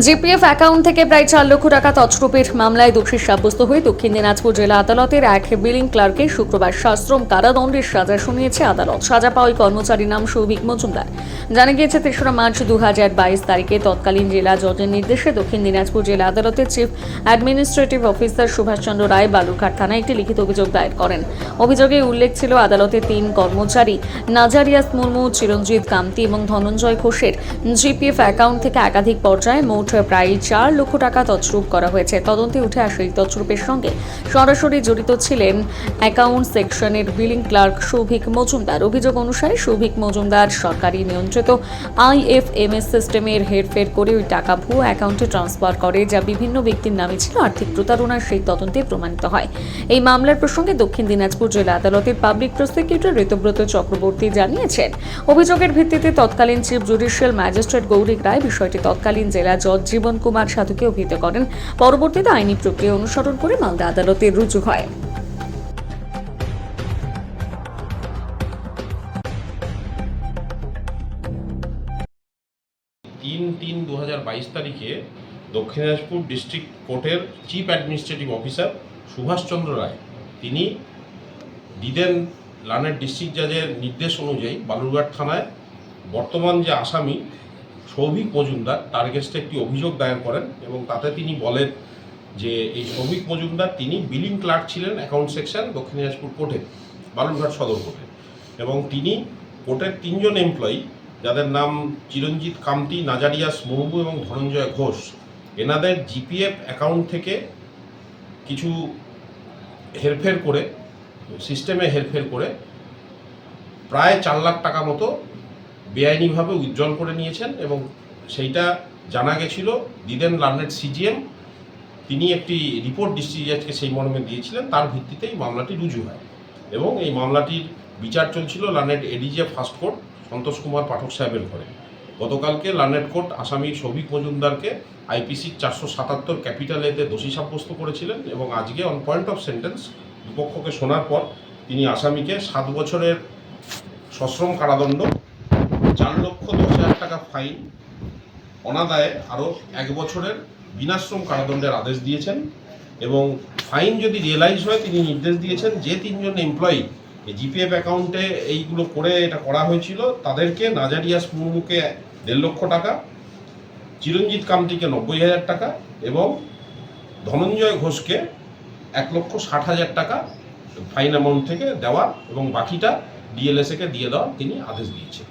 GPF account থেকে প্রায় চার লক্ষ টাকা তছরূপের মামলায় দোষী সাব্যস্ত হয়ে দক্ষিণ দিনাজপুর জেলা আদালতের এক বিলিং ক্লার্কের শুক্রবার শাস্ত্রম কারাদণ্ডের সাজা শুনিয়েছে আদালত। সাজা পাওয়া কর্মচারীর নাম সৌভিক মজুমদার। জানা গিয়েছে, তেসরা মার্চ দু হাজার বাইশ তারিখে তৎকালীন জেলা জজের নির্দেশে দক্ষিণ দিনাজপুর জেলা আদালতের chief administrative officer Subhashchandra Roy Balurghat থানায় একটি লিখিত অভিযোগ দায়ের করেন। অভিযোগে উল্লেখ ছিল, আদালতে তিন কর্মচারী নাজারিয়াস মুর্মু, চিরঞ্জিত কান্তি এবং ধনঞ্জয় ঘোষের জিপিএফ অ্যাকাউন্ট থেকে একাধিক পর্যায়ে প্রায় চার লক্ষ টাকা তছরূপ করা হয়েছে। তদন্তে উঠে আসে এই তছরূপের সঙ্গে সরাসরি জড়িত ছিলেন অ্যাকাউন্ট সেকশনের বিলিং ক্লার্ক সৌভিক মজুমদার। অভিযোগ অনুসারে সৌভিক মজুমদার সরকারি নিয়ন্ত্রিত আইএফএমএস সিস্টেমের হেরফের করে ওই টাকা ভুয়ো অ্যাকাউন্টে ট্রান্সফার করে, যা বিভিন্ন ব্যক্তির নামে ছিল আর্থিক প্রতারণার সেই তদন্তে প্রমাণিত হয়। এই মামলার প্রসঙ্গে দক্ষিণ দিনাজপুর জেলা আদালতের পাবলিক প্রসিকিউটর ঋতব্রত চক্রবর্তী জানিয়েছেন, অভিযোগের ভিত্তিতে তৎকালীন chief judicial magistrate Gourik Roy বিষয়টি তৎকালীন জেলা জীবন কুমার সাধুকে অভিহিত করেন। পরবর্তীতে আইনি প্রক্রিয়া অনুসরণ করে মালদা আদালতে রুজু হয়। তিন তিন দু তারিখে দক্ষিণ দিনাজপুর ডিস্ট্রিক্ট কোর্টের chief administrative officer Subhashchandra Roy. তিনি দিদেন লানের ডিস্ট্রিক্ট জাজের নির্দেশ অনুযায়ী বালুরঘাট থানায় বর্তমান যে আসামি সৌভিক মজুমদার, তার এগেস্টে একটি অভিযোগ দায়ের করেন এবং তাতে তিনি বলেন যে এই সৌভিক মজুমদার, তিনি বিলিং ক্লার্ক ছিলেন অ্যাকাউন্ট সেকশন দক্ষিণ দিনাজপুর কোর্টে, বালুরঘাট সদর কোর্টে। এবং তিনি কোর্টের তিনজন এমপ্লয়ি যাদের নাম চিরঞ্জিত কামতি, নাজারিয়াস মুর্মু এবং ধনঞ্জয় ঘোষ, এনাদের জিপিএফ অ্যাকাউন্ট থেকে কিছু হেরফের করে সিস্টেমে হেরফের করে, প্রায় চার লাখ টাকা মতো বেআইনিভাবে উজ্জ্বল করে নিয়েছেন এবং সেইটা জানা গেছিল দিদেন লার্নেট সিজিএম। তিনি একটি রিপোর্ট ডিস্ট্রিক্ট জাজকে সেই মর্মে দিয়েছিলেন, তার ভিত্তিতেই মামলাটি রুজু হয়। এবং এই মামলাটির বিচার চলছিল learned ADJ first court, Santosh Kumar Pathak সাহেবের ঘরে। গতকালকে লার্নেট কোর্ট আসামি সৌভিক মজুমদারকে আইপিসি চারশো সাতাত্তর ক্যাপিটাল এতে দোষী সাব্যস্ত করেছিলেন এবং আজকে অন পয়েন্ট অফ সেন্টেন্স দুপক্ষকে শোনার পর তিনি আসামিকে সাত বছরের সশ্রম কারাদণ্ড চার লক্ষ দশ হাজার টাকা ফাইন অনাদায়ে আরও এক বছরের বিনাশ্রম কারাদণ্ডের আদেশ দিয়েছেন এবং ফাইন যদি রিয়েলাইজ হয়, তিনি নির্দেশ দিয়েছেন যে তিনজন এমপ্লয়ি জিপিএফ অ্যাকাউন্টে এইগুলো করে এটা করা হয়েছিল, তাদেরকে নাজারিয়াস মুর্মুকে দেড় লক্ষ টাকা, চিরঞ্জিত কামতিকে নব্বই হাজার টাকা এবং ধনঞ্জয় ঘোষকে এক লক্ষ ষাট হাজার টাকা ফাইন অ্যামাউন্ট থেকে দেওয়া এবং বাকিটা ডিএলএসএকে দিয়ে দেওয়া তিনি আদেশ দিয়েছেন।